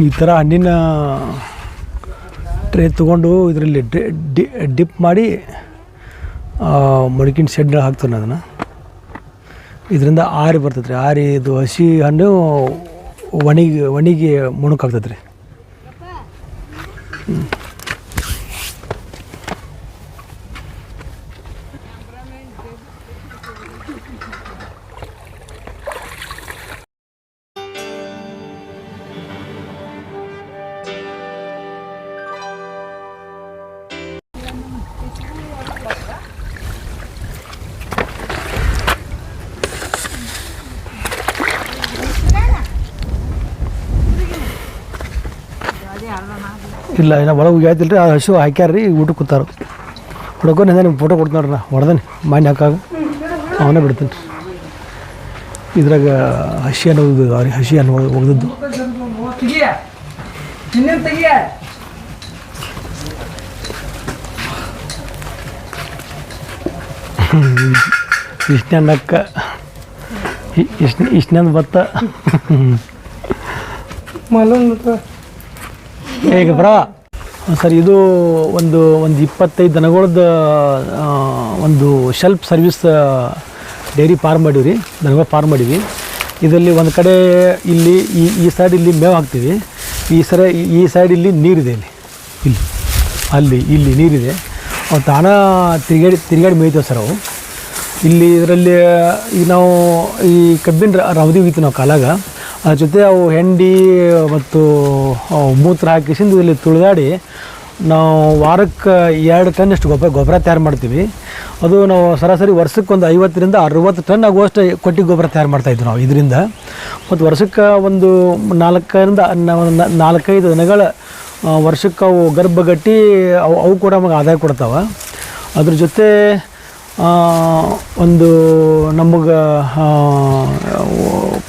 ಈ ಥರ ಹಣ್ಣಿನ ಟ್ರೇ ತೊಗೊಂಡು ಇದರಲ್ಲಿ ಡಿಪ್ ಮಾಡಿ ಮಡಿಕಿನ ಶೆಡ್ ಹಾಕ್ತಾನೆ ಅದನ್ನು. ಇದರಿಂದ ಆರಿ ಬರ್ತೈತೆ ರೀ. ಆರಿ ಇದು ಹಸಿ ಹಣ್ಣು ಒಣಗಿ ಒಣಗಿ ಮುಣುಕಾಗ್ತದೆ ರೀ. ಇಲ್ಲ ಇಲ್ಲ ಒಳಗೆ ಆಯ್ತಿಲ್ಲ ರೀ ಆ ಹಸು ಹಾಕ್ಯಾರ ರೀ ಊಟಕ್ಕೆ ಕೂತಾರ. ಹುಡ್ಕೊಂಡು ಹಿಂದೆ ನಿಮ್ಗೆ ಫೋಟೋ ಕೊಡ್ತೀನಿ ನೋಡ್ರಿ ನಾ ಹೊಡೆದೇನೆ ಮಾನ್ಯ ಹಾಕಾಗ. ಅವನೇ ಬಿಡ್ತೀನಿ. ರೀ ಇದ್ರಾಗ ಹಸಿ ಅನ್ನೋದು ಅವ್ರಿಗೆ ಹಸಿ ಅನ್ನೋದು ಒಗ್- ಒಗ್ದದ್ದು ಇಷ್ಟ ನಕ್ಕ ಇಷ್ಟ ಇಷ್ಟನೇಂದು ಭತ್ತ. ಮಲನ್ ಈಗ ಬರ ಸರ್, ಇದು ಒಂದು ಒಂದು ಇಪ್ಪತ್ತೈದು ದನಗಳದ್ದು ಒಂದು ಶೆಲ್ಫ್ ಸರ್ವಿಸ್ ಡೈರಿ ಫಾರ್ಮ್ ಮಾಡೀವಿ ದನಗಳು ಫಾರ್ಮ್ ಮಾಡೀವಿ. ಇದರಲ್ಲಿ ಒಂದು ಕಡೆ ಇಲ್ಲಿ, ಈ ಈ ಸೈಡ್ ಇಲ್ಲಿ ಮೇವು ಹಾಕ್ತೀವಿ. ಈ ಸರ, ಈ ಸೈಡ್ ಇಲ್ಲಿ ನೀರಿದೆ ಇಲ್ಲಿ. ಇಲ್ಲಿ. ಅಲ್ಲಿ, ಇಲ್ಲಿ ನೀರಿದೆ. ಅವು ತಾಣ ತಿರುಗಾಡಿ ತಿರುಗಾಡಿ ಮೇಯ್ತೇವೆ ಸರ್ ಅವು. ಇಲ್ಲಿ ಇದರಲ್ಲಿ ಈಗ ನಾವು ಈ ಕಬ್ಬಿನ ರವದಿ ಹೋಗ್ತೀವಿ ನಾವು ಕಾಲಾಗ. ಜೊತೆ ಅವು ಹೆಂಡಿ, ಮತ್ತು ಮೂತ್ರ ಹಾಕಿಸಿಂದು ಇಲ್ಲಿ ತುಳಿದಾಡಿ ನಾವು ವಾರಕ್ಕೆ ಎರಡು ಟನ್ ಅಷ್ಟು ಗೊಬ್ಬರ ಗೊಬ್ಬರ ತಯಾರು ಮಾಡ್ತೀವಿ. ಅದು ನಾವು ಸರಾಸರಿ ವರ್ಷಕ್ಕೆ ಒಂದು ಐವತ್ತರಿಂದ ಅರುವತ್ತು ಟನ್ ಆಗುವಷ್ಟು ಕೊಟ್ಟಿಗೆ ಗೊಬ್ಬರ ತಯಾರು ಮಾಡ್ತಾಯಿದ್ವಿ ನಾವು ಇದರಿಂದ. ಮತ್ತು ವರ್ಷಕ್ಕೆ ಒಂದು ನಾಲ್ಕರಿಂದ ನಾಲ್ಕೈದು ದಿನಗಳ ವರ್ಷಕ್ಕೆ ಅವು ಗರ್ಭಗಟ್ಟಿ ಅವು ಅವು ಕೂಡ ನಮಗೆ ಆದಾಯ ಕೊಡ್ತಾವೆ. ಅದ್ರ ಜೊತೆ ಒಂದು ನಮಗೆ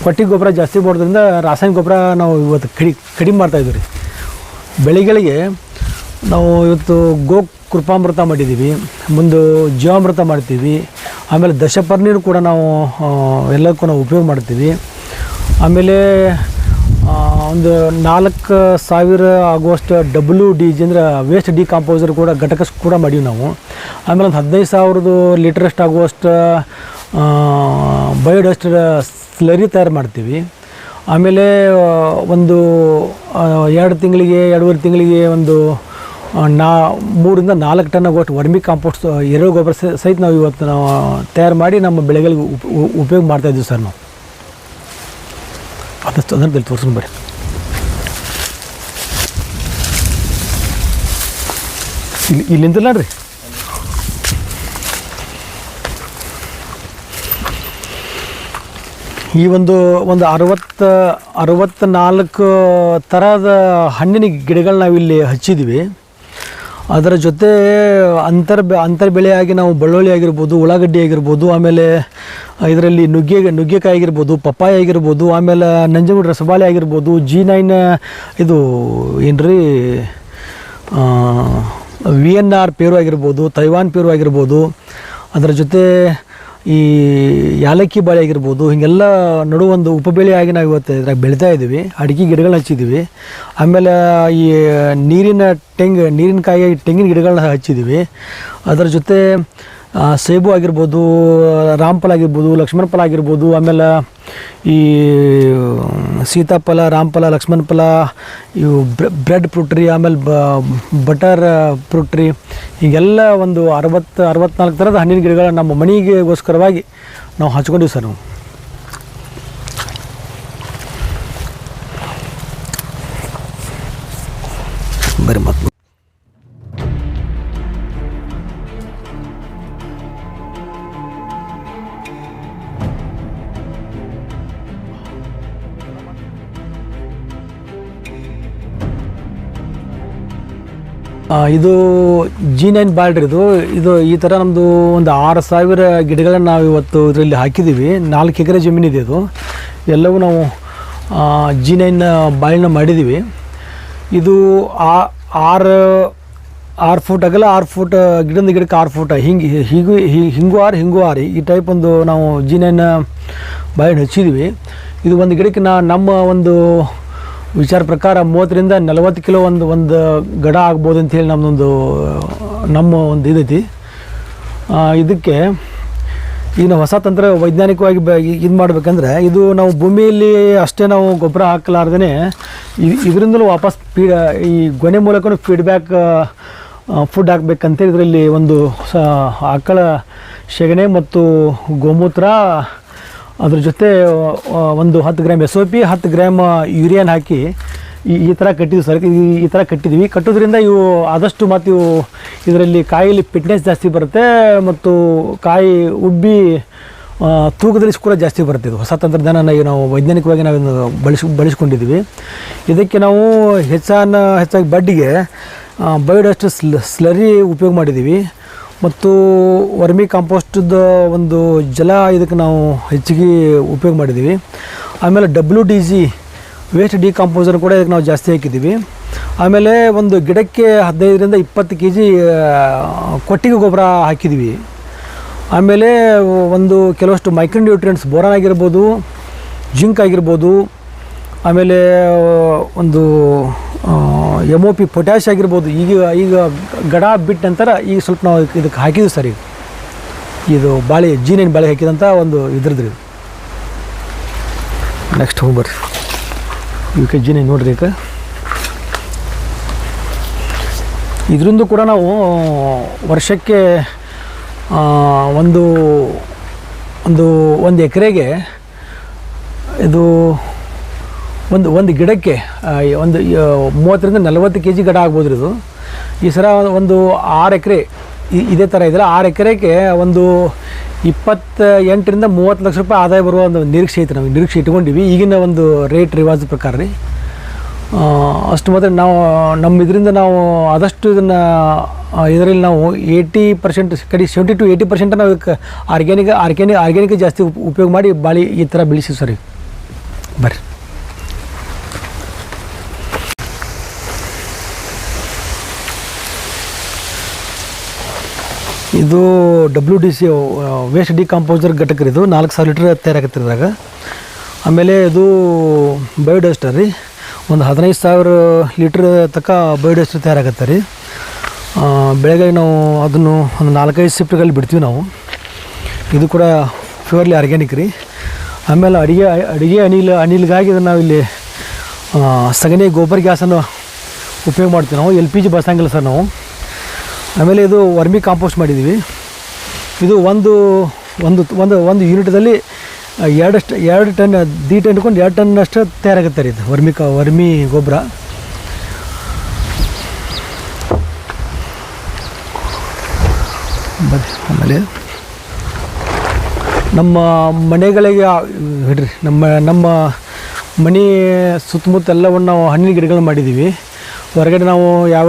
ಪಟ್ಟಿ ಗೊಬ್ಬರ ಜಾಸ್ತಿ ಬರೋದ್ರಿಂದ ರಾಸಾಯನಿಕ ಗೊಬ್ಬರ ನಾವು ಇವತ್ತು ಕಡಿ, ಕಡಿಮೆ ಮಾಡ್ತಾಯಿದ್ವಿ ರೀ. ಬೆಳೆಗಳಿಗೆ ನಾವು ಇವತ್ತು ಗೋ ಕೃಪಾಮೃತ ಮಾಡಿದ್ದೀವಿ, ಮುಂದೆ ಜೀವಾಮೃತ ಮಾಡ್ತೀವಿ, ಆಮೇಲೆ ದಶಪರ್ಣಿನೂ ಕೂಡ ನಾವು ಎಲ್ಲದಕ್ಕೂ ನಾವು ಉಪಯೋಗ ಮಾಡ್ತೀವಿ. ಆಮೇಲೆ ಒಂದು ನಾಲ್ಕು ಸಾವಿರ ಆಗುವಷ್ಟು ಡಬ್ಲ್ಯೂ ಡಿ ಜಿ ಅಂದ್ರೆ ವೇಸ್ಟ್ ಡಿಕಾಂಪೋಸರ್ ಕೂಡ ಘಟಕ ಕೂಡ ಮಾಡೀವಿ ನಾವು. ಆಮೇಲೆ ಒಂದು ಹದಿನೈದು ಸಾವಿರದ್ದು ಲೀಟ್ರಷ್ಟು ಆಗುವಷ್ಟು ಬಯೋಡಸ್ಟ್ ಸ್ಲರಿ ತಯಾರು ಮಾಡ್ತೀವಿ. ಆಮೇಲೆ ಒಂದು ಎರಡು ತಿಂಗಳಿಗೆ, ಎರಡೂವರೆ ತಿಂಗಳಿಗೆ ಒಂದು ನಾ, ಮೂರಿಂದ ನಾಲ್ಕು ಟನ್ ಆಗುವಷ್ಟು ವರ್ಮಿ ಕಾಂಪೋಸ್ಟ್ ಎರಡು ಗೊಬ್ಬರ ಸಹಿತ ನಾವು ಇವತ್ತು ನಾವು ತಯಾರು ಮಾಡಿ ನಮ್ಮ ಬೆಳೆಗಳಿಗೆ ಉಪ ಉಪಯೋಗ ಮಾಡ್ತಾಯಿದ್ದೀವಿ ಸರ್ ನಾವು. ಅದಷ್ಟು ಅದನ್ನು ತೋರಿಸ್ಕೊಂಡು ಬರ್ರಿ. ಇಲ್ಲಿ ರೀ ಈ ಒಂದು ಒಂದು ಅರವತ್ತು ಅರವತ್ತ ನಾಲ್ಕು ಥರದ ಹಣ್ಣಿನ ನಾವು ನಾವಿಲ್ಲಿ ಹಚ್ಚಿದ್ವಿ. ಅದರ ಜೊತೆ ಅಂತರ್ ಅಂತರ್ ಬೆಳೆಯಾಗಿ ನಾವು ಬೆಳ್ಳುಳ್ಳಿ ಆಗಿರ್ಬೋದು, ಉಳ್ಳಾಗಡ್ಡಿ ಆಗಿರ್ಬೋದು, ಆಮೇಲೆ ಇದರಲ್ಲಿ ನುಗ್ಗೆ ನುಗ್ಗೆಕಾಯಿ ಆಗಿರ್ಬೋದು, ಪಪ್ಪಾಯ ಆಗಿರ್ಬೋದು, ಆಮೇಲೆ ನಂಜನಗೂಡು ರಸಬಾಳೆ ಆಗಿರ್ಬೋದು ಜಿ ನೈನ್ ಇದು ಏನ್ರಿ ವಿ ಎನ್ ಆರ್ ಪೇರು ಆಗಿರ್ಬೋದು ತೈವಾನ್ ಪೇರು ಆಗಿರ್ಬೋದು, ಅದರ ಜೊತೆ ಈ ಯಾಲಕ್ಕಿ ಬಾಳೆ ಆಗಿರ್ಬೋದು, ಹೀಗೆಲ್ಲ ನಡು ಒಂದು ಉಪಬೆಳೆಯಾಗಿ ನಾವು ಇವತ್ತು ಇದ್ರಾಗ ಬೆಳೀತಾ ಇದ್ದೀವಿ ಅಡಿಕೆ ಗಿಡಗಳನ್ನ ಹಚ್ಚಿದ್ದೀವಿ ಆಮೇಲೆ ಈ ನೀರಿನ ತೆಂಗ್, ನೀರಿನ ಕಾಯಿ ತೆಂಗಿನ ಗಿಡಗಳನ್ನ ಹಚ್ಚಿದ್ದೀವಿ ಅದರ ಜೊತೆ ಸೇಬು ಆಗಿರ್ಬೋದು, ರಾಮಫಲ ಆಗಿರ್ಬೋದು, ಲಕ್ಷ್ಮಣ ಫಲ ಆಗಿರ್ಬೋದು, ಆಮೇಲೆ ಈ ಸೀತಾಫಲ, ರಾಮಫಲ ಲಕ್ಷ್ಮಣ ಫಲ ಇವು ಬ್ರೆಡ್ ಫ್ರೂಟ್ರಿ ಆಮೇಲೆ ಬಟರ್ ಫ್ರೂಟ್ರಿ ಹೀಗೆಲ್ಲ ಒಂದು ಅರವತ್ತು, ಅರವತ್ನಾಲ್ಕು ಥರದ ಹಣ್ಣಿನ ಗಿಡಗಳ ನಮ್ಮ ಮನೆಗೆಗೋಸ್ಕರವಾಗಿ ನಾವು ಹಚ್ಕೊಂಡಿವಿ ಸರ್ ನಾವು. ಮತ್ತೆ ಇದು ಜಿ ನೈನ್ ಬಾಲ್ಡ್ರಿ ಇದು. ಇದು ಈ ಥರ ನಮ್ಮದು ಒಂದು ಆರು ಸಾವಿರ ಗಿಡಗಳನ್ನು ನಾವು ಇವತ್ತು ಇದರಲ್ಲಿ ಹಾಕಿದ್ದೀವಿ. ನಾಲ್ಕು ಎಕರೆ ಜಮೀನಿದೆ ಇದು ಎಲ್ಲವೂ ನಾವು ಜಿ ನೈನ್ ಬಾಳಿನ ಮಾಡಿದ್ದೀವಿ. ಇದು ಆ, ಆರು ಆರು ಫೂಟ್ ಆಗಲ್ಲ ಆರು ಫೂಟ್ ಗಿಡದಿಂದ ಗಿಡಕ್ಕೆ ಆರು ಫೂಟ್. ಹಿಂಗೆ, ಹೀಗೂ ಹಿಂಗೂ ಆರು, ಹಿಂಗೂ ಆರಿ. ಈ ಟೈಪ್ ಒಂದು ನಾವು ಜಿ ನೈನ್ ಬಾಳೆಹಣ್ಣು ಹಚ್ಚಿದ್ದೀವಿ. ಇದು ಒಂದು ಗಿಡಕ್ಕೆ ನಾ, ನಮ್ಮ ಒಂದು ವಿಚಾರ ಪ್ರಕಾರ ಮೂವತ್ತರಿಂದ ನಲವತ್ತು ಕಿಲೋ ಒಂದು ಒಂದು ಗಡ ಆಗ್ಬೋದು ಅಂತೇಳಿ ನಮ್ಮದೊಂದು ನಮ್ಮ ಒಂದು ಇದೈತಿ. ಇದಕ್ಕೆ ಈಗ ಹೊಸ ತಂತ್ರ ವೈಜ್ಞಾನಿಕವಾಗಿ ಬ ಇದು ಮಾಡಬೇಕಂದ್ರೆ ಇದು ನಾವು ಭೂಮಿಯಲ್ಲಿ ಅಷ್ಟೇ ನಾವು ಗೊಬ್ಬರ ಹಾಕಲಾರ್ದೇ ಇದರಿಂದಲೂ ವಾಪಸ್ ಫೀ ಈ ಗೊನೆ ಮೂಲಕನೂ ಫೀಡ್ಬ್ಯಾಕ್ ಫುಡ್ ಹಾಕ್ಬೇಕಂತೇಳಿ ಇದರಲ್ಲಿ ಒಂದು, ಸ, ಆಕಳ ಸೆಗಣಿ ಮತ್ತು ಗೋಮೂತ್ರ ಅದ್ರ ಜೊತೆ ಒಂದು ಹತ್ತು ಗ್ರಾಮ್ ಎಸ್ ಒ ಪಿ ಹತ್ತು ಗ್ರಾಮ್ ಯೂರಿಯಾನ್ ಹಾಕಿ ಈ ಈ ಥರ ಕಟ್ಟಿದ್ವಿ ಸರ್. ಈ ಈ ಥರ ಕಟ್ಟಿದ್ವಿ. ಕಟ್ಟೋದ್ರಿಂದ ಇವು ಆದಷ್ಟು ಮತ್ತು ಇವು ಇದರಲ್ಲಿ ಕಾಯಿಲಿ ಫಿಟ್ನೆಸ್ ಜಾಸ್ತಿ ಬರುತ್ತೆ ಮತ್ತು ಕಾಯಿ ಉಬ್ಬಿ ತೂಕದಲ್ಲಿ ಕೂಡ ಜಾಸ್ತಿ ಬರುತ್ತೆ ಇದು. ಹೊಸ ತಂತ್ರಜ್ಞಾನ ಈಗ ನಾವು ವೈಜ್ಞಾನಿಕವಾಗಿ ನಾವು ಬಳಸಿ, ಬಳಸ್ಕೊಂಡಿದ್ದೀವಿ. ಇದಕ್ಕೆ ನಾವು ಹೆಚ್ಚಾನ, ಹೆಚ್ಚಾಗಿ ಬಡ್ಡಿಗೆ ಬಯೋಡಸ್ಟ್ ಸ್ಲ ಸ್ಲರಿ ಉಪಯೋಗ ಮಾಡಿದ್ದೀವಿ. ಮತ್ತು ವರ್ಮಿ ಕಾಂಪೋಸ್ಟದ ಒಂದು ಜಲ ಇದಕ್ಕೆ ನಾವು ಹೆಚ್ಚಿಗೆ ಉಪಯೋಗ ಮಾಡಿದ್ದೀವಿ. ಆಮೇಲೆ W D G waste decomposer ಕೂಡ ಇದಕ್ಕೆ ನಾವು ಜಾಸ್ತಿ ಹಾಕಿದ್ದೀವಿ. ಆಮೇಲೆ ಒಂದು ಗಿಡಕ್ಕೆ ಹದಿನೈದರಿಂದ ಇಪ್ಪತ್ತು ಕೆ ಜಿ ಕೊಟ್ಟಿಗೆ ಗೊಬ್ಬರ ಹಾಕಿದ್ದೀವಿ. ಆಮೇಲೆ ಒಂದು ಕೆಲವಷ್ಟು ಮೈಕ್ರೋನ್ಯೂಟ್ರಿಯೆಂಟ್ಸ್ ಬೋರಾನ್ ಆಗಿರ್ಬೋದು, ಜಿಂಕ್ ಆಗಿರ್ಬೋದು ಆಮೇಲೆ ಒಂದು ಎಂ ಒ ಪಿ ಪೊಟ್ಯಾಶ್ ಆಗಿರ್ಬೋದು, ಈಗ ಈಗ ಗಡ ಬಿಟ್ಟ ನಂತರ ಈಗ ಸ್ವಲ್ಪ ನಾವು ಇದಕ್ಕೆ ಹಾಕಿದ್ವಿ ಸರ್ ಈಗ. ಇದು ಬಾಳೆ, ಜೀನೇನು ಬಾಳೆ ಹಾಕಿದಂಥ ಒಂದು ಇದ್ರದ್ದು ಇದು. ನೆಕ್ಸ್ಟ್ ಹೋಗ್ಬರ್ರಿ ಇವಕ್ಕೆ ಜೀನೇನು ನೋಡ್ರಿ ಈಗ. ಇದರಿಂದ ಕೂಡ ನಾವು, ವರ್ಷಕ್ಕೆ ಒಂದು ಒಂದು ಒಂದು ಎಕರೆಗೆ ಇದು ಒಂದು ಒಂದು ಗಿಡಕ್ಕೆ ಒಂದು ಮೂವತ್ತರಿಂದ ನಲವತ್ತು ಕೆ ಜಿ ಗಿಡ ಆಗ್ಬೋದು ಇದು. ಈ ಸಲ ಒಂದು ಆರು ಎಕರೆ ಇದೇ ಥರ ಇದ್ರೆ ಆರು ಎಕರೆಗೆ ಒಂದು ಇಪ್ಪತ್ತ ಎಂಟರಿಂದ ಮೂವತ್ತು ಲಕ್ಷ ರೂಪಾಯಿ ಆದಾಯ ಬರುವ ಒಂದು ನಿರೀಕ್ಷೆ ಐತೆ ನಾವು ನಿರೀಕ್ಷೆ ಇಟ್ಕೊಂಡಿವಿ. ಈಗಿನ ಒಂದು ರೇಟ್, ರಿವಾಜ್ ಪ್ರಕಾರ ರೀ. ಅಷ್ಟು ಮಾತ್ರ ನಾವು ನಮ್ಮ ಇದರಿಂದ ನಾವು ಆದಷ್ಟು ಇದನ್ನು ಇದರಲ್ಲಿ ನಾವು ಏಯ್ಟಿ ಪರ್ಸೆಂಟ್ ಕಡೆ ಸೆವೆಂಟಿ ಟು ಏಯ್ಟಿ ಪರ್ಸೆಂಟ್ ನಾವು ಇದಕ್ಕೆ ಆರ್ಗ್ಯಾನಿಕ್ ಆರ್ಗ್ಯಾನಿಕ್ ಆರ್ಗ್ಯಾನಿಕ್ ಜಾಸ್ತಿ ಉಪ್- ಉಪಯೋಗ ಮಾಡಿ, ಬಾಳಿ ಈ ಥರ ಬೆಳೆಸಿ ಸರಿ ಬರ್ರಿ. ಇದು W D C waste decomposer ಘಟಕ ಇದು. ನಾಲ್ಕು ಸಾವಿರ ಲೀಟ್ರ್ ಇದ್ರಾಗ. ಆಮೇಲೆ ಇದು ಬಯೋಡಸ್ಟರ್ ರೀ. ಒಂದು ಹದಿನೈದು ಸಾವಿರ ಲೀಟ್ರ್ ತನಕ ಬಯೋಡಸ್ಟರ್ ತಯಾರಾಗತ್ತೆ ರೀ. ಬೆಳಗ್ಗೆ ನಾವು ಅದನ್ನು ಒಂದು ನಾಲ್ಕೈದು ಶಿಫ್ಟ್ಗಳಲ್ಲಿ ಬಿಡ್ತೀವಿ ನಾವು. ಇದು ಕೂಡ ಪ್ಯೂರ್ಲಿ ಆರ್ಗ್ಯಾನಿಕ್ ರೀ. ಆಮೇಲೆ ಅಡುಗೆ ಅಡುಗೆ ಅನಿಲ, ಅನಿಲ್ಗಾಗಿ ಇದನ್ನು ನಾವು ಇಲ್ಲಿ ಸಗಣಿ ಗೊಬ್ಬರ ಗ್ಯಾಸನ್ನು ಉಪಯೋಗ ಮಾಡ್ತೀವಿ ನಾವು. ಎಲ್ ಪಿ ಜಿ ಬಳಸಂಗಿಲ್ಲ ಸರ್ ನಾವು. ಆಮೇಲೆ ಇದು ವರ್ಮಿ ಕಾಂಪೋಸ್ಟ್ ಮಾಡಿದ್ದೀವಿ. ಇದು ಒಂದು ಒಂದು ಒಂದು ಒಂದು ಯೂನಿಟ್ದಲ್ಲಿ ಎರಡಷ್ಟು, ಎರಡು ಟನ್, ದಿ ಟನ್ ಇಟ್ಕೊಂಡು ಎರಡು ಟನ್ನಷ್ಟು ತಯಾರಾಗುತ್ತೆ ರೀ ಇದು ವರ್ಮಿ ಕಾ, ವರ್ಮಿ ಗೊಬ್ಬರ. ಆಮೇಲೆ ನಮ್ಮ ಮನೆಗಳಿಗೆ ಹಿಡ್ರಿ ನಮ್ಮ ನಮ್ಮ ಮನೆ ಸುತ್ತಮುತ್ತ ಎಲ್ಲವನ್ನು ನಾವು ಹಣ್ಣಿನ ಗಿಡಗಳು ಮಾಡಿದ್ದೀವಿ. ಹೊರಗಡೆ ನಾವು ಯಾವ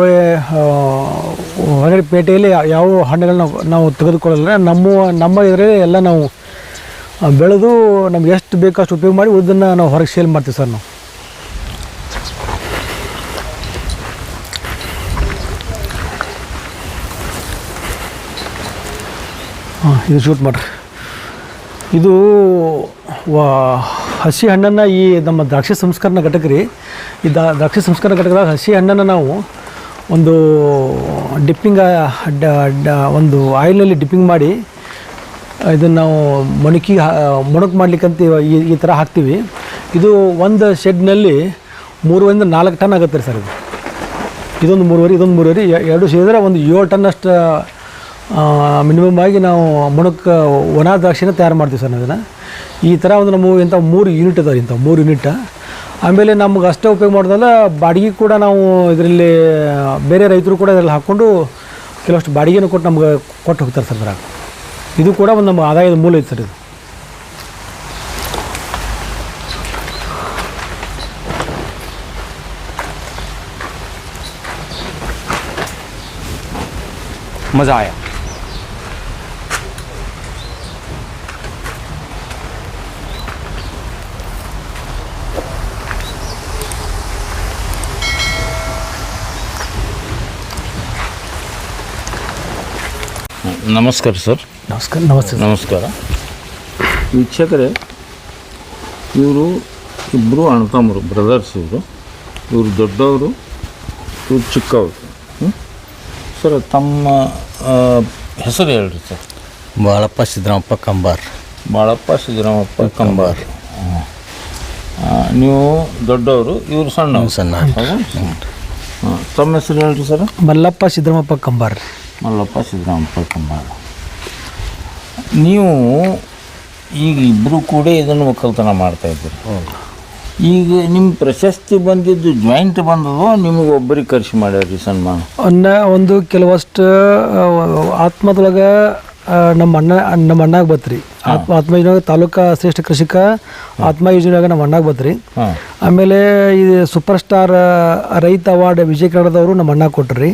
ಹೊರಗಡೆ ಪೇಟೆಯಲ್ಲಿ ಯಾವ ಹಣ್ಣುಗಳನ್ನ ನಾವು ತೆಗೆದುಕೊಳ್ಳಲ್ಲ ನಮ್ಮ ನಮ್ಮ ಇದರಲ್ಲಿ ಎಲ್ಲ ನಾವು ಬೆಳೆದು ನಮ್ಗೆ ಎಷ್ಟು ಬೇಕೋ ಅಷ್ಟು ಉಪಯೋಗ ಮಾಡಿ ಉಳಿದನ್ನು ನಾವು ಹೊರಗೆ ಸೇಲ್ ಮಾಡ್ತೀವಿ ಸರ್ ನಾವು. ಹಾಂ, ಇದು ಶೂಟ್ ಮಾಡಿರಿ. ಇದು, ವಾ ಹಸಿ ಹಣ್ಣನ್ನು ಈ ನಮ್ಮ ದ್ರಾಕ್ಷಿ ಸಂಸ್ಕರಣ ಘಟಕ ರೀ ಈ ದ್ರಾಕ್ಷಿ ಸಂಸ್ಕರಣ ಘಟಕದಾಗ ಹಸಿ ಹಣ್ಣನ್ನು ನಾವು ಒಂದು ಡಿಪ್ಪಿಂಗ್ ಒಂದು ಆಯಿಲ್ನಲ್ಲಿ ಡಿಪ್ಪಿಂಗ್ ಮಾಡಿ, ಇದನ್ನು ನಾವು ಮೊಣಕಿ ಮೊಣಕು ಮಾಡ್ಲಿಕ್ಕೆ ಈ ಈ ಥರ ಹಾಕ್ತೀವಿ. ಇದು ಒಂದು ಶೆಡ್ನಲ್ಲಿ ಮೂರುವರಿಂದ ನಾಲ್ಕು ಟನ್ ಆಗುತ್ತೆ ರೀ ಸರ್ ಇದು. ಇದೊಂದು ಮೂರುವರೆ ಇದೊಂದು ಮೂರುವರೆ ಎರಡು ಸೇರಿದ್ರೆ ಒಂದು ಏಳು ಟನ್ನಷ್ಟು ಮಿನಿಮಮ್ ಆಗಿ ನಾವು ಮೊಣಕ್ಕೆ ಒಣ ದ್ರಾಕ್ಷಿನ ತಯಾರು ಮಾಡ್ತೀವಿ ಸರ್ ನಾವು ಈ ಥರ ಒಂದು ನಮ್ಮ ಇಂಥ ಮೂರು ಯೂನಿಟ್ ಅದಾವೆ ಇಂಥ ಮೂರು ಯೂನಿಟ್ ಆಮೇಲೆ ನಮ್ಗೆ ಅಷ್ಟೇ ಉಪಯೋಗ ಮಾಡೋದಲ್ಲ, ಬಾಡಿಗೆ ಕೂಡ ನಾವು ಇದರಲ್ಲಿ, ಬೇರೆ ರೈತರು ಕೂಡ ಇದರಲ್ಲಿ ಹಾಕ್ಕೊಂಡು ಕೆಲವಷ್ಟು ಬಾಡಿಗೆನೂ ಕೊಟ್ಟು ನಮ್ಗೆ ಕೊಟ್ಟು ಹೋಗ್ತಾರೆ ಸರ್ ಅದ್ರಾಗ. ಇದು ಕೂಡ ಒಂದು ನಮ್ಮ ಆದಾಯದ ಮೂಲ ಐತೆ ಸರ್ ಇದು. ಮಜಾ ಆಯಾ. ನಮಸ್ಕಾರ ಸರ್. ನಮಸ್ಕಾರ ನಮಸ್ತೆ ನಮಸ್ಕಾರ. ವೀಕ್ಷಕರೇ ಇವರು ಇಬ್ಬರು ಅಣ್ಣತಮ್ಮರು ಬ್ರದರ್ಸ್ ಇವರು. ಇವರು ದೊಡ್ಡವರು ಇವ್ರು ಚಿಕ್ಕವರು. ಹ್ಞೂ ಸರ್ ತಮ್ಮ ಹೆಸರು ಹೇಳ್ರಿ ಸರ್. ಬಾಳಪ್ಪ ಸಿದ್ದರಾಮಪ್ಪ ಕಂಬಾರ್. ಬಾಳಪ್ಪ ಸಿದ್ದರಾಮಪ್ಪ ಕಂಬಾರ್. ನೀವು ದೊಡ್ಡವರು ಇವರು ಸಣ್ಣ ಸಣ್ಣ. ತಮ್ಮ ಹೆಸರು ಹೇಳ್ರಿ ಸರ್. ಮಲ್ಲಪ್ಪ ಸಿದ್ದರಾಮಪ್ಪ ಕಂಬಾರ್. ಮಲ್ಲಪ್ಪ ಸಿದ್ದರಾಮಪ್ಪ ಕಂಬಾರ ನೀವು ಈಗ ಇಬ್ಬರು ಕೂಡ ಇದನ್ನು ಒಕ್ಕಲ್ತನ ಮಾಡ್ತಾ ಇದ್ದೀರಿ. ಈಗ ನಿಮ್ಮ ಪ್ರಶಸ್ತಿ ಬಂದಿದ್ದು ಜಾಯಿಂಟ್ ಬಂದದೋ ನಿಮಗೆ ಒಬ್ಬರಿಗೆ ಖರ್ಚು ಮಾಡ್ಯಾರಿ ಸನ್ಮಾನ? ಅನ್ನ ಒಂದು ಕೆಲವಷ್ಟು ಆತ್ಮದೊಳಗೆ ನಮ್ಮ ಅಣ್ಣ ನಮ್ಮ ಅಣ್ಣಾಗ ಬತ್ರಿ. ಆತ್ಮ ಆತ್ಮ ಯೋಜನೆ ತಾಲೂಕಾ ಶ್ರೇಷ್ಠ ಕೃಷಿಕ ಆತ್ಮ ಯೋಜನೆಯಾಗ ನಮ್ಮ ಅಣ್ಣಾಗ ಬತ್ರಿ. ಆಮೇಲೆ ಇದು ಸೂಪರ್ ಸ್ಟಾರ್ ರೈತ ಅವಾರ್ಡ್ ವಿಜಯ ಕನ್ನಡದವರು ನಮ್ಮ ಅಣ್ಣ ಕೊಟ್ರಿ.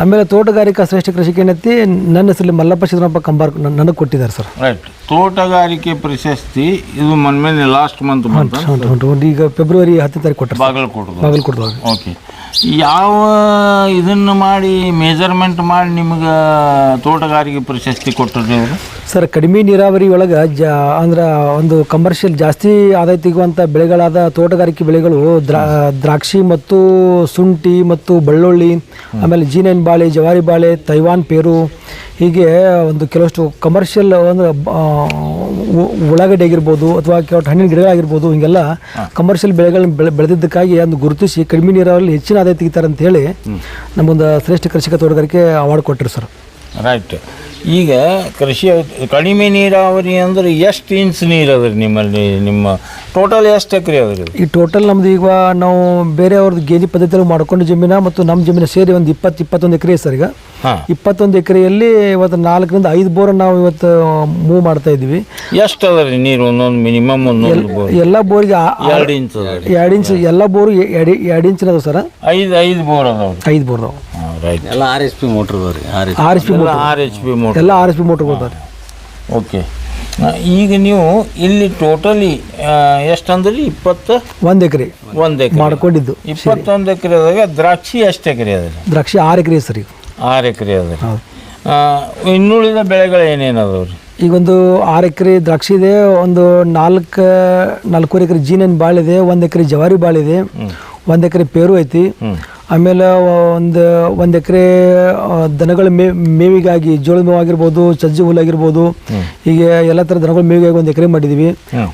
ಆಮೇಲೆ ತೋಟಗಾರಿಕಾ ಶ್ರೇಷ್ಠ ಕೃಷಿ ಏನೈತಿ ನನ್ನ ಹೆಸರಲ್ಲಿ ಮಲ್ಲಪ್ಪ ಸಿದ್ದರಾಮಪ್ಪ ಕಂಬಾರ್ ನನಗೆ ಕೊಟ್ಟಿದ್ದಾರೆ ಸರ್. ರೈಟ್ ತೋಟಗಾರಿಕೆ ಪ್ರಶಸ್ತಿ ಇದು ಮೊನ್ನೆ ಲಾಸ್ಟ್ ಮಂತ್. ಈಗ ಫೆಬ್ರವರಿ ಹತ್ತು ತಾರೀಕು ಕೊಟ್ಟರು ಬಾಗಲಕೋಟದ ಬಾಗಲಕೋಟದಾಗ ಓಕೆ ಯಾವ ಇದನ್ನು ಮಾಡಿ ಮೆಜರ್ಮೆಂಟ್ ಮಾಡಿ ನಿಮ್ಗೆ ತೋಟಗಾರಿಕೆ ಪ್ರಶಸ್ತಿ ಕೊಟ್ಟರು ಸರ್, ಕಡಿಮೆ ನೀರಾವರಿ ಒಳಗೆ ಜ, ಅಂದ್ರೆ ಒಂದು ಕಮರ್ಷಿಯಲ್ ಜಾಸ್ತಿ ಆದಾಯ ತೆಗುವಂಥ ಬೆಳೆಗಳಾದ ತೋಟಗಾರಿಕೆ ಬೆಳೆಗಳು ದ್ರಾ, ದ್ರಾಕ್ಷಿ ಮತ್ತು ಶುಂಠಿ ಮತ್ತು ಬೆಳ್ಳುಳ್ಳಿ, ಆಮೇಲೆ ಜೀನೈನ್ ಬಾಳೆ, ಜವಾರಿ ಬಾಳೆ, ತೈವಾನ್, ಪೇರು ಹೀಗೆ ಒಂದು ಕೆಲವಷ್ಟು ಕಮರ್ಷಿಯಲ್ ಅಂದರೆ ಉಳ್ಳಾಗಡ್ಡೆ ಆಗಿರ್ಬೋದು ಅಥವಾ ಕೆಲವು ಹಣ್ಣಿನ ಗಿಡಗಳಾಗಿರ್ಬೋದು ಹಿಂಗೆಲ್ಲ ಕಮರ್ಷಿಯಲ್ ಬೆಳೆಗಳನ್ನ ಬೆಳೆ ಬೆಳೆದಿದ್ದಕ್ಕಾಗಿ ಒಂದು ಗುರುತಿಸಿ ಕಡಿಮೆ ನೀರಾವರಿ ಹೆಚ್ಚಿನ ಆದಾಯ ತೆಗಿತಾರೆ ಅಂತ ಹೇಳಿ ನಮ್ಮೊಂದು ಶ್ರೇಷ್ಠ ಕೃಷಿಕ ತೋಟಗಾರಿಕೆ ಅವಾರ್ಡ್ ಕೊಟ್ಟರು ಸರ್. ರೈಟ್ ಈಗ ಕೃಷಿ ಕಡಿಮೆ ನೀರಾವರಿ ಅಂದ್ರೆ ಎಷ್ಟು ಇಂಚ್ ನೀರಾವರಿ ನಿಮ್ಮಲ್ಲಿ ನಿಮ್ಮ ಟೋಟಲ್ ಎಷ್ಟು ಎಕರೆ ಅವರು ಈ ಟೋಟಲ್ ನಮ್ದು ಈಗ ನಾವು ಬೇರೆಯವ್ರದ್ದು ಗೇಜಿ ಪದ್ಧತಿಯಲ್ಲಿ ಮಾಡ್ಕೊಂಡು ಜಮೀನ ಮತ್ತು ನಮ್ಮ ಜಮೀನ ಸೇರಿ ಒಂದು ಇಪ್ಪತ್ತು ಇಪ್ಪತ್ತೊಂದು ಎಕರೆ ಸರ್ ಈಗ. ಇಪ್ಪತ್ತೊಂದು ಎಕರೆಯಲ್ಲಿ ಇವತ್ತು ನಾಲ್ಕರಿಂದ ಐದು ಬೋರ್ ನಾವು ಇವತ್ತು ಮೂವ್ ಮಾಡ್ತಾ ಇದ್ದೀವಿ. ಎಷ್ಟು ಅದ ರೀ ನೀರು ಒಂದೊಂದು ಮಿನಿಮಮ್ ಒಂದು ಬೋರ್? ಎಲ್ಲ ಬೋರಿಗೆ ಎರಡು ಇಂಚ್ ಎರಡು ಇಂಚ್ ಎಲ್ಲ ಬೋರ್ ಎರಡು ಎರಡು ಇಂಚಿನ ಅದಾವ ಸರ್? ಐದು ಐದು ಬೋರ್ ಅದಾವ ಐದು ಬೋರ್. ಅದಾವೆ ರೈಟ್. ಎಲ್ಲ ಆರ್ ಎಚ್ ಪಿ ಮೋಟ್ರ್ ಅದಾವ ರೀ R S P R H P motor. ಎಲ್ಲ ಆರ್ ಎಸ್ ಪಿ ಮೋಟ್ರ್ ಬರ್ತಾರೆ ಓಕೆ. ಈಗ ನೀವು ಇಲ್ಲಿ ಟೋಟಲಿ ಎಷ್ಟು ಅಂದ್ರೆ ಇಪ್ಪತ್ತು ಒಂದು ಎಕರೆ ಒಂದು ಎಕರೆ. ಮಾಡ್ಕೊಂಡಿದ್ದು. ಇಪ್ಪತ್ತೊಂದು ಎಕರೆದಾಗ ದ್ರಾಕ್ಷಿ ಎಷ್ಟು ಎಕರೆ ಅದ ದ್ರಾಕ್ಷಿ ಆರು ಎಕರೆ ಸರ್ ಈಗ ಆರು ಎಕರೆ ಅದ ರೀ. ಹೌದು. ಆ, ಇನ್ನುಳಿದ ಬೆಳೆಗಳು ಏನೇನು ಅದಾವ ರೀ? ಈಗ ಒಂದು ಆರು ಎಕರೆ ದ್ರಾಕ್ಷಿ ಇದೆ ಒಂದು ನಾಲ್ಕು ನಾಲ್ಕೂವರೆ ಎಕರೆ ಜೀನಿನ ಬಾಳಿದೆ ಒಂದು ಎಕರೆ ಜವಾರಿ ಬಾಳಿದೆ ಒಂದು ಎಕರೆ ಪೇರು ಐತಿ. ಆಮೇಲೆ ಒಂದು ಒಂದು ಎಕರೆ ದನಗಳ ಮೇ ಮೇವಿಗಾಗಿ ಜೋಳದ ಮೇವು ಆಗಿರ್ಬೋದು ಸಜ್ಜಿ ಹುಲ್ಲು ಆಗಿರ್ಬೋದು ಹೀಗೆ ಎಲ್ಲ ಥರ ದನಗಳ ಮೇವಿಗಾಗಿ ಒಂದು ಎಕರೆ ಮಾಡಿದ್ದೀವಿ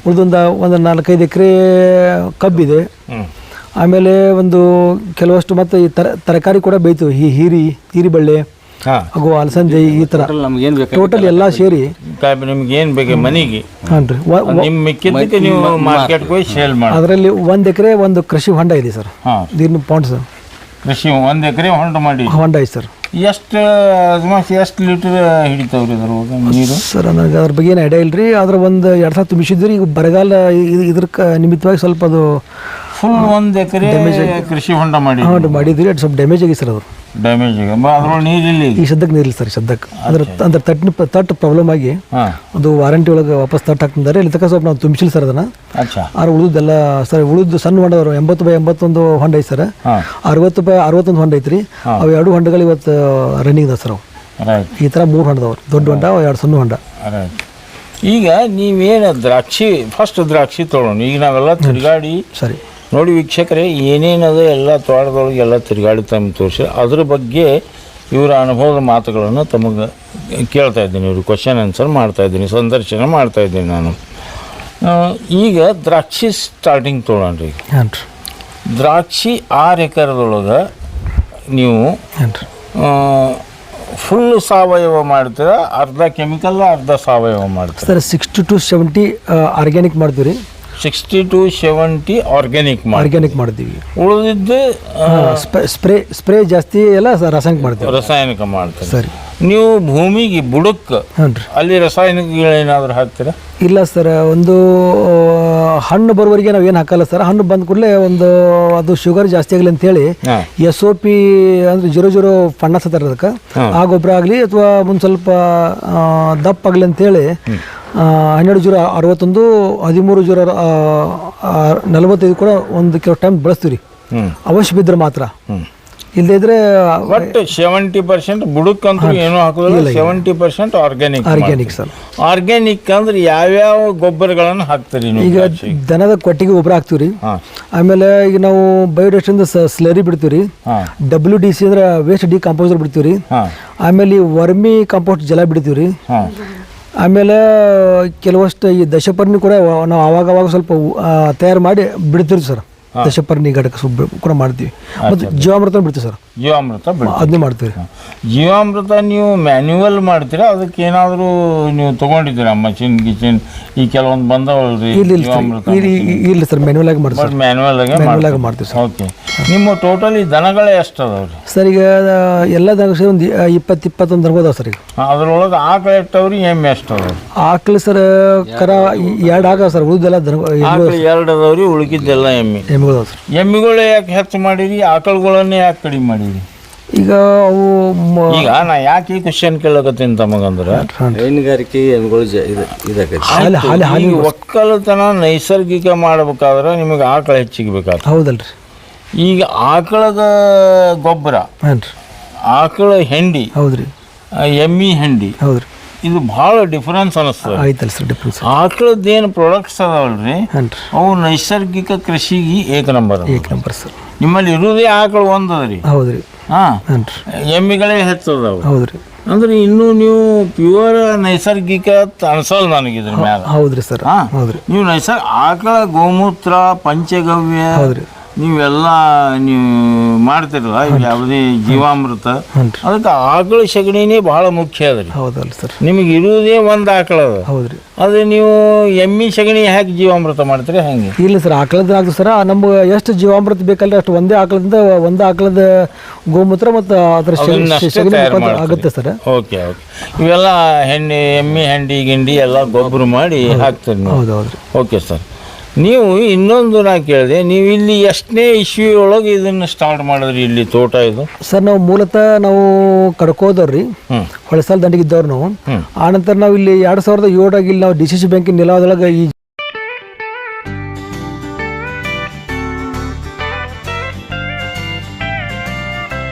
ಉಳಿದೊಂದು ಒಂದು ನಾಲ್ಕೈದು ಎಕರೆ ಕಬ್ಬಿದೆ. ಆಮೇಲೆ ಒಂದು ಕೆಲವಷ್ಟು ಮತ್ತು ಈ ತರ ತರಕಾರಿ ಕೂಡ ಬೇಯ್ತು. ಈ ಹೀರಿ ಹೀರಿ ಬಳ್ಳಿ ಹಾಗೂ ಅಲಸಂದೆ ಈ ಥರ ಬೇಕು ಟೋಟಲ್ ಎಲ್ಲ ಸೇರಿ. ನಿಮ್ಗೆ ಏನು ಬೇಕು ಮನೆಗೆ? ಅದರಲ್ಲಿ ಒಂದು ಎಕರೆ ಒಂದು ಕೃಷಿ ಹೊಂಡ ಇದೆ ಸರ್. ಹಾಂ. ನೀರಿನ ಪಾಯಿಂಟ್ ಸರ್. ಕೃಷಿ ಒಂದು ಎಕರೆ ಹೊಂಡ ಮಾಡಿ. ಹೊಂಡ ಐತೆ ಸರ್. ಎಷ್ಟು ಅಜ್ಮಾಸ್ ಎಷ್ಟು ಲೀಟರ್ ಹಿಡಿತಾವ್ರಿ ಅದ್ರ ನೀರು? ಸರ್ ನನಗೆ ಅದ್ರ ಬಗ್ಗೆ ಏನು ಐಡಿಯಾ ಇಲ್ಲ ರೀ ಅದ್ರ ಒಂದು ಎರಡು ಸಾವಿರ ತುಂಬಿಸಿದ್ರಿ ಈಗ ಬರಗಾಲ ಇದ್- ಇದ್ರ ನಿಮಿತ್ತವಾಗಿ ಸ್ವಲ್ಪ ಅದು ಫುಲ್ ಒಂದು ಎಕರೆ ಕೃಷಿ ಹೊಂಡ ಮಾಡಿ ಹೊಂಡ ಮಾಡಿದ್ರಿ ಅದು ಸ್ವಲ್ಪ ಡ್ಯಾಮೇಜ್ ಆಗಿ ಸರ್ ಅದು. ಡ್ಯಾಮೇಜ್ ಆಗಿ. ಅದ್ರೊಳಗೆ ನೀರಿಲ್ಲ ಈ ಸದ್ಯಕ್ಕೆ ನೀರಿಲ್ಲ ಸರ್ ಸದ್ಯಕ್ಕೆ. ಅದ್ರ ಅಂದ್ರೆ ತಟ್ಟಿನ ತಟ್ಟು ಪ್ರಾಬ್ಲಮ್ ಆಗಿ ಅದು ವಾರಂಟಿ ಒಳಗೆ ವಾಪಸ್ ತಟ್ಟು ಹಾಕ್ತಿದ್ದಾರೆ. ಇಲ್ಲಿ ತನಕ ಸ್ವಲ್ಪ ನಾವು ತುಂಬಿಸಿಲ್ಲ ಸರ್ ಅದನ್ನು. ಆರು ಉಳಿದೆಲ್ಲ ಸರ್ ಉಳಿದು ಸಣ್ಣ ಹೊಂಡ ಅವರು ಎಂಬತ್ತು ಬೈ ಎಂಬತ್ತೊಂದು ಹೊಂಡ ಐತೆ ಸರ್. ಹಾಂ. ಅರವತ್ತು ಬೈ ಅರವತ್ತೊಂದು ಹೊಂಡ ಐತ್ರಿ. ಅವು ಎರಡು ಹೊಂಡಗಳು ಇವತ್ತು ರನ್ನಿಂಗ್ ಸರ್ ಅವು. ಈ ಥರ ಮೂರು ಹೊಂಡದವ್ರು ದೊಡ್ಡ ಹೊಂಡ ಎರಡು ಸಣ್ಣ ಹೊಂಡ. ಈಗ ನೀವೇನು ದ್ರಾಕ್ಷಿ ಫಸ್ಟ್ ದ್ರಾಕ್ಷಿ ತೊಗೊಳೋಣ. ಈಗ ನಾವೆಲ್ಲ ತಿರುಗಾಡಿ ಸರಿ. ನೋಡಿ ವೀಕ್ಷಕರೇ ಏನೇನದ ಎಲ್ಲ ತೋಟದೊಳಗೆ ಎಲ್ಲ ತಿರುಗಾಡಿ ತಮ್ಮ ತೋರಿಸಿ ಅದ್ರ ಬಗ್ಗೆ ಇವರ ಅನುಭವದ ಮಾತುಗಳನ್ನು ತಮಗೆ ಕೇಳ್ತಾ ಇದ್ದೀನಿ ಇವರು ಕ್ವಶನ್ ಆನ್ಸರ್ ಮಾಡ್ತಾ ಇದ್ದೀನಿ ಸಂದರ್ಶನ ಮಾಡ್ತಾ ಇದ್ದೀನಿ ನಾನು. ಈಗ ದ್ರಾಕ್ಷಿ ಸ್ಟಾರ್ಟಿಂಗ್ ತೊಗೊಳೋಣ ಈಗ ಹಾಂ ರೀ ದ್ರಾಕ್ಷಿ ಆರು ಎಕರೆದೊಳಗೆ ನೀವು ಫುಲ್ ಸಾವಯವ ಮಾಡ್ತೀರಾ ಅರ್ಧ ಕೆಮಿಕಲ್ ಅರ್ಧ ಸಾವಯವ ಮಾಡ್ತೀರಾ? Sir sixty to seventy organic ಮಾಡ್ತೀವಿ ರೀ. Sixty to seventy organic organic ಮಾಡ್ತೀವಿ. ಉಳಿದಿದ್ದು ಸ್ಪ್ರೇ ಸ್ಪ್ರೇ ಜಾಸ್ತಿ ಎಲ್ಲ ರಾಸಾಯನಿಕ ಮಾಡ್ತೀವಿ. ರಾಸಾಯನಿಕ ಮಾಡ್ತೀವಿ. ಸರಿ. ನೀವು ಭೂಮಿಗೆ ಬುಡಕ್ಕೆ ಅಲ್ಲಿ ರಾಸಾಯನಿಕಗಳೇನಾದರೂ ಹಾಕ್ತೀರಾ? ಇಲ್ಲ ಸರ್ ಒಂದು ಹಣ್ಣು ಬರುವವರೆಗೆ ನಾವು ಏನು ಹಾಕಲ್ಲ ಸರ್. ಹಣ್ಣು ಬಂದ ಕೂಡಲೇ ಒಂದು ಅದು ಶುಗರ್ ಜಾಸ್ತಿ ಆಗಲಿ ಅಂತೇಳಿ ಎಸ್ ಒ ಪಿ ಅಂದರೆ ಜೀರೋ ಜೀರೋ ಫಣ್ಣ ಅದಕ್ಕೆ. ಆ ಗೊಬ್ಬರ ಆಗಲಿ ಅಥವಾ ಒಂದು ಸ್ವಲ್ಪ ದಪ್ಪ ಆಗಲಿ ಅಂತೇಳಿ ಹನ್ನೆರಡು ಜೀರೋ ಅರವತ್ತೊಂದು ಹದಿಮೂರು ಜೀರೋ ನಲವತ್ತೈದು ಕೂಡ ಒಂದು ಕೆಲವು ಟೈಮ್ ಬಳಸ್ತೀವಿ ರೀ ಅವಶ್ಯ ಬಿದ್ದರೆ ಮಾತ್ರ. ಇಲ್ಲದಿದ್ರೆ ಇಲ್ಲದೇ ಇದ್ರೆ ಬಟ್ ಸೆವೆಂಟಿ ಪರ್ಸೆಂಟ್ ಬುಡಕ್ಕಂತೂ ಏನೂ ಹಾಕೋದಿಲ್ಲ. Seventy percent organic organic sir. Organic ಅಂದ್ರೆ ಯಾವ್ಯಾವ ಗೊಬ್ಬರಗಳನ್ನು ಹಾಕ್ತೀರಿ ಈಗ? ದನದ ಕೊಟ್ಟಿಗೆ ಗೊಬ್ಬರ ಹಾಕ್ತೀವಿ ರೀ ಆಮೇಲೆ ಈಗ ನಾವು ಬಯೋಡಸ್ಟಿಂದ ಸ್ಲರಿ ಬಿಡ್ತೀವಿ ರೀ ಡಬ್ಲ್ಯೂ ಡಿ ಸಿ ಅಂದ್ರೆ ವೇಸ್ಟ್ ಡಿ ಕಾಂಪೋಸರ್ ಬಿಡ್ತೀವಿ ರೀ ಆಮೇಲೆ ವರ್ಮಿ ಕಾಂಪೋಸ್ಟ್ ಜಲ ಬಿಡ್ತೀವಿ ಆಮೇಲೆ ಕೆಲವಷ್ಟು ಈ ದಶಪರ್ಣಿ ಕೂಡ ನಾವು ಅವಾಗ ಸ್ವಲ್ಪ ತಯಾರು ಮಾಡಿ ಬಿಡ್ತೀವಿ ಸರ್. ದಶಪರ್ಣಿ ಘಟಕ ಕೂಡ ಮಾಡ್ತೀವಿ. ಮತ್ತು ಜೀವಾಮೃತ ಬಿಡ್ತೀವಿ ಸರ್. ಜೀವಾಮೃತ ಅದನ್ನೇ ಮಾಡ್ತೀವಿ. ರೀ ಜೀವಾಮೃತ ನೀವು ಮ್ಯಾನ್ಯುವಲ್ ಮಾಡ್ತೀರಾ? ಅದಕ್ಕೆ ಏನಾದರೂ ನೀವು ತೊಗೊಂಡಿದ್ದೀರಾ? ಮಷಿನ್ ಗಿಚಿನ್ ಈ ಕೆಲವೊಂದು ಬಂದವಲ್ರಿ ಇಲ್ಲ ಜೀವಾಮೃತ ಸರ್. ಇಲ್ಲ ಸರ್. ಮ್ಯಾನ್ಯುವಲ್ ಆಗಿ ಮಾಡ್ತೀವಿ ಮ್ಯಾನ್ಯುವಲ್ ಆಗಿ ಮ್ಯಾನ್ಯುವಲ್ ಆಗಿ ಮಾಡ್ತೀವಿ ಸರ್. ಓಕೆ ನಿಮ್ಮ ಟೋಟಲಿ ದನಗಳೇ ಎಷ್ಟು ಅದಾವ್ರಿ ಸರ್ ಈಗ ಎಲ್ಲ ದನ ಸೇರಿ ಒಂದು ಇಪ್ಪತ್ತು ಇಪ್ಪತ್ತೊಂದು ದನ ಅದಾವೆ ಸರ್ ಈಗ. ಅದ್ರೊಳಗೆ ಆಕಳ ಎಷ್ಟವ್ರಿ ಎಮ್ಮೆ ಎಷ್ಟು ಅದಾವೆ ಆಕಳು ಸರ್ ಕರ ಎರಡು ಆಗ ಸರ್. ಉಳಿದೆಲ್ಲ ದನ ಎರಡು ಅದಾವ್ರಿ ಉಳಿಕಿದ್ದೆಲ್ಲ ಎಮ್ಮೆ. ಎಮ್ಮೆಗಳು ಸರ್. ಎಮ್ಮೆಗಳು ಯಾಕೆ ಹೆಚ್ಚು ಮಾಡಿರಿ? ಆಕಳುಗಳನ್ನೇ ಯಾಕೆ ಕಡಿಮೆ ಮಾಡಿರಿ? ಈಗ ಅವು ಮ- ಈಗ ನಾ ಯಾಕೆ ಈ ಕ್ವಶನ್ ಕೇಳಕತ್ತೀನಿ ತಮಗಂದ್ರೆ? ಹೈನುಗಾರಿಕೆ ಎಮ್ಮೆಗಳು ಜ ಇದು ಇದಾಗೈತಿ. ಹಾಲು ಹಾಲು ಹಾಲು ಈ ಒಕ್ಕಲತನ ನೈಸರ್ಗಿಕ ಮಾಡ್ಬೇಕಾದ್ರೆ ನಿಮಗೆ ಆಕಳ ಹೆಚ್ಚಿಗೆ ಬೇಕಾಗ್ತದೆ ಹೌದಲ್ರಿ. ಈಗ ಆಕಳದ ಗೊಬ್ಬರ ಹಾಂ ರೀ. ಆಕಳ ಹೆಂಡಿ ಹೌದ್ರಿ. ಆ, ಎಮ್ಮಿ ಹೆಂಡಿ ಹೌದ್ರಿ. ಇದು ಭಾಳ ಡಿಫರೆನ್ಸ್ ಅನಿಸ್ತದೆ. ಆಯ್ತಲ್ಲ ಸರ್ ಡಿಫ್ರೆನ್ಸ್ ಆಕಳದ್ದೇನು ಪ್ರಾಡಕ್ಟ್ಸ್ ಅದಾವಲ್ರಿ? ಅವು ನೈಸರ್ಗಿಕ ಕೃಷಿಗೆ ಏಕ ನಂಬರ್ ಏಕ ನಂಬರ್ ಸರ್ ನಿಮ್ಮಲ್ಲಿ ಇರುವುದೇ ಆಕಳು ಒಂದು ಅದ ರೀ. ಹೌದ್ರಿ ಹಾಂ ಎಮ್ಮಿಗಳೇ ಹೆಚ್ಚದಾವ ಹೌದ್ರಿ ಅಂದ್ರೆ ಇನ್ನು ನೀವು ಪ್ಯೂರ್ ನೈಸರ್ಗಿಕ ಅನ್ಸಲ್ ನನಗೆ ಇದ್ರ ಮ್ಯಾಲ. ಹೌದ್ರಿ ಸರ್ ಹಾ. ಹೌದ್ರಿ ನೀವು ನೈಸರ್ಗ ಆಕಳ ಗೋಮೂತ್ರ ಪಂಚಗವ್ಯ ಹೌದ್ರಿ ನೀವೆಲ್ಲ ನೀವು ಮಾಡ್ತಿರಲ್ಲ ಈಗ ಯಾವುದೇ ಜೀವಾಮೃತ ಅದಕ್ಕೆ ಆಕಳ ಸಗಣಿನೇ ಬಹಳ ಮುಖ್ಯ ಅದ ರೀ ಹೌದಲ್ಲ ಸರ್. ನಿಮಗೆ ಇರುವುದೇ ಒಂದು ಆಕಳ ಅದ. ಹೌದ್ರಿ. ಅದು ನೀವು ಎಮ್ಮಿ ಸಗಣಿ ಹಾಕಿ ಜೀವಾಮೃತ ಮಾಡ್ತೀರಿ ಹಂಗೆ? ಇಲ್ಲ ಸರ್ ಆಕಳದ ಆಗ್ತದೆ ಸರ್. ನಮ್ಗೆ ಎಷ್ಟು ಜೀವಾಮೃತ ಬೇಕಲ್ಲ ಅಷ್ಟು ಒಂದೇ ಆಕಳದಿಂದ ಒಂದು ಆಕಳದ ಗೋಮೂತ್ರ ಮತ್ತು ಅದರ ಸಗಣಿ. ಆಗುತ್ತೆ ಸರ್. Okay okay. ಇವೆಲ್ಲ ಹೆಣ್ಣೆ ಎಮ್ಮಿ ಹೆಂಡಿ ಗಿಂಡಿ ಎಲ್ಲ ಗೊಬ್ಬರ ಮಾಡಿ ಹಾಕ್ತೀರಿ ಹೌದು ಹೌದು. Okay sir. ನೀವು ಇನ್ನೊಂದು ನಾ ಕೇಳಿದೆ ನೀವು ಇಲ್ಲಿ ಎಷ್ಟನೇ ಇಶ್ಯೂ ಒಳಗೆ ಇದನ್ನು ಸ್ಟಾರ್ಟ್ ಮಾಡಿದ್ರಿ ಇಲ್ಲಿ ತೋಟ ಇದು? ಸರ್ ನಾವು ಮೂಲತಃ ನಾವು ಕಡ್ಕೋದವ್ರಿ. ರೀ ಹೊಳಸಾಲ ದಂಡಿಗೆ ಇದ್ದವ್ರು ನಾವು. ಆನಂತರ ನಾವು ಇಲ್ಲಿ ಎರಡು ಸಾವಿರದ ಏಳಾಗಿ ಇಲ್ಲಿ ನಾವು ಡಿ ಸಿ ಸಿ ಬ್ಯಾಂಕಿನ ನೆಲದೊಳಗೆ ಈ